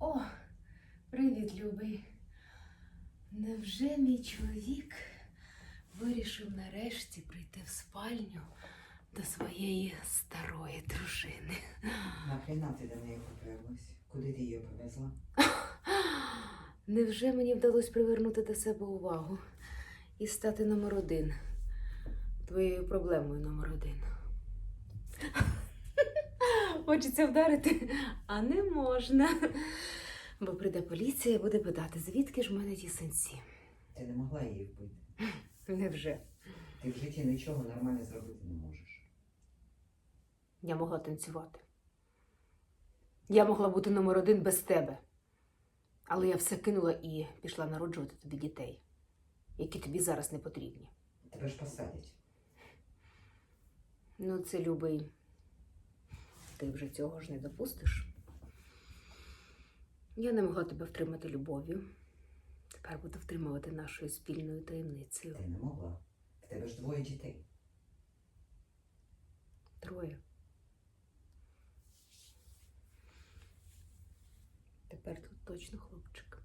О, привіт, любий. Невже мій чоловік вирішив нарешті прийти в спальню до своєї старої дружини? Нахрена ти до неї поперлась? Куди ти її повезла? Невже мені вдалося привернути до себе увагу і стати номер один? Твоєю проблемою номер один. Хочеться вдарити, а не можна. Бо прийде поліція і буде питати, звідки ж в мене ті синці. Ти не могла її вбити. Невже? Ти в житті нічого нормально зробити не можеш. Я могла танцювати. Я могла бути номер один без тебе. Але я все кинула і пішла народжувати тобі дітей, які тобі зараз не потрібні. Тебе ж посадять. Ну, це любий. Ти вже цього ж не допустиш. Я не могла тебе втримати любов'ю. Тепер буду втримувати нашою спільною таємницею. Ти не могла. В тебе ж двоє дітей. Троє. Тепер тут точно хлопчик.